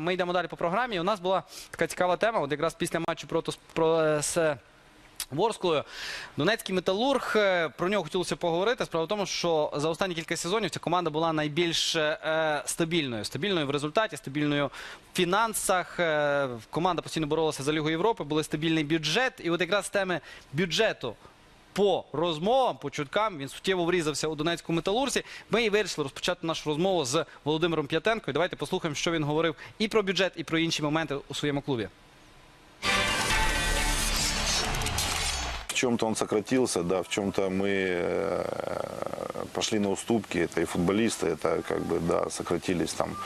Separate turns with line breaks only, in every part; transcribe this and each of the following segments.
Ми йдемо далі по програмі. У нас була така цікава тема. От якраз після матчу проти про, е, з Ворсклою. Донецький металург. е, Про нього хотілося поговорити. Справа в тому, що за останні кілька сезонів ця команда була найбільш е, стабільною. Стабільною в результаті, стабільною в фінансах. Е, команда постійно боролася за Лігу Європи, був стабільний бюджет. І от якраз теми бюджету по розмовам, по чуткам він суттєво врізався у Донецькому металурсі. Ми і вирішили розпочати нашу розмову з Володимиром П'ятенко. Давайте послухаємо, що він говорив і про бюджет, і про інші моменти у своєму клубі.
В чем-то он сократился, да, в чем-то мы э, пошли на уступки. Это и футболисты, это как бы, да, сократились там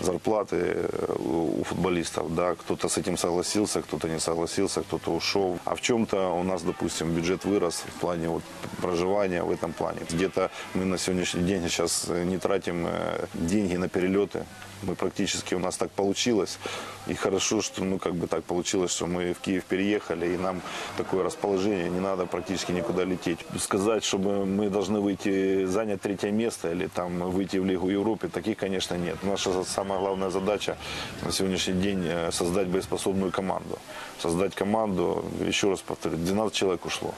зарплаты э, у футболистов, да. Кто-то с этим согласился, кто-то не согласился, кто-то ушел. А в чем-то у нас, допустим, бюджет вырос в плане вот проживания в этом плане. Где-то мы на сегодняшний день сейчас не тратим э, деньги на перелеты. Мы практически, у нас так получилось. И хорошо, что, ну, как бы так получилось, что мы в Киев переехали, и нам такое расположение, не надо практически никуда лететь. Сказать, чтобы мы должны выйти, занять третье место или там выйти в Лигу Европы, таких, конечно, нет. Наша самая главная задача на сегодняшний день э, создать боеспособную команду. Создать команду, еще раз повторю, 12 человек ушло.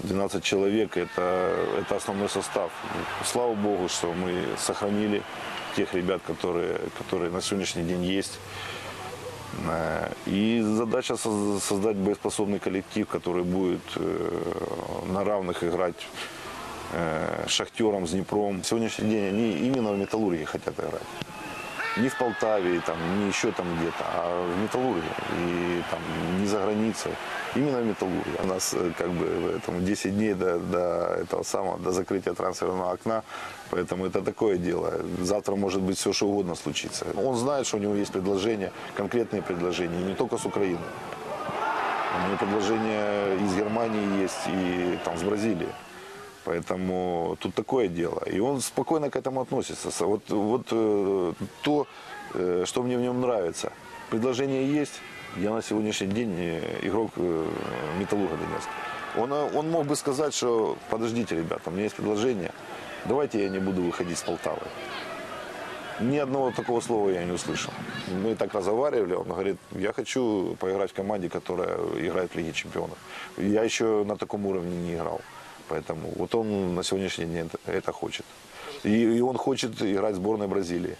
12 человек это, это основной состав. Слава Богу, что мы сохранили тех ребят, которые, которые на сегодняшний день есть. Э, И задача соз- создать боеспособный коллектив, который будет э, на равных играть э, с Шахтером, с Днепром. Сегодняшний день они именно в Металлурге хотят играть. Не в Полтаве, там, не еще там где-то, а в Металлурге. И там не за границей. Именно в Металлурге. У нас э, как бы там, 10 дней до, до этого самого, до закрытия трансферного окна. Поэтому это такое дело. Завтра может быть все, что угодно случится. Он знает, что у него есть предложения, конкретные предложения, не только с Украины. У него предложения из Германии есть и там с Бразилии. Поэтому тут такое дело. И он спокойно к этому относится. Вот, вот э, то, э, что мне в нем нравится. Предложение есть. Я на сегодняшний день игрок Металлурга Донецка. Он, он мог бы сказать, что подождите, ребята, у меня есть предложение. Давайте я не буду выходить с Полтавы. Ни одного такого слова я не услышал. Мы так разговаривали, он говорит, я хочу поиграть в команде, которая играет в Лиге Чемпионов. Я еще на таком уровне не играл. Поэтому вот он на сегодняшний день это, это хочет. И, и он хочет играть в сборной Бразилии.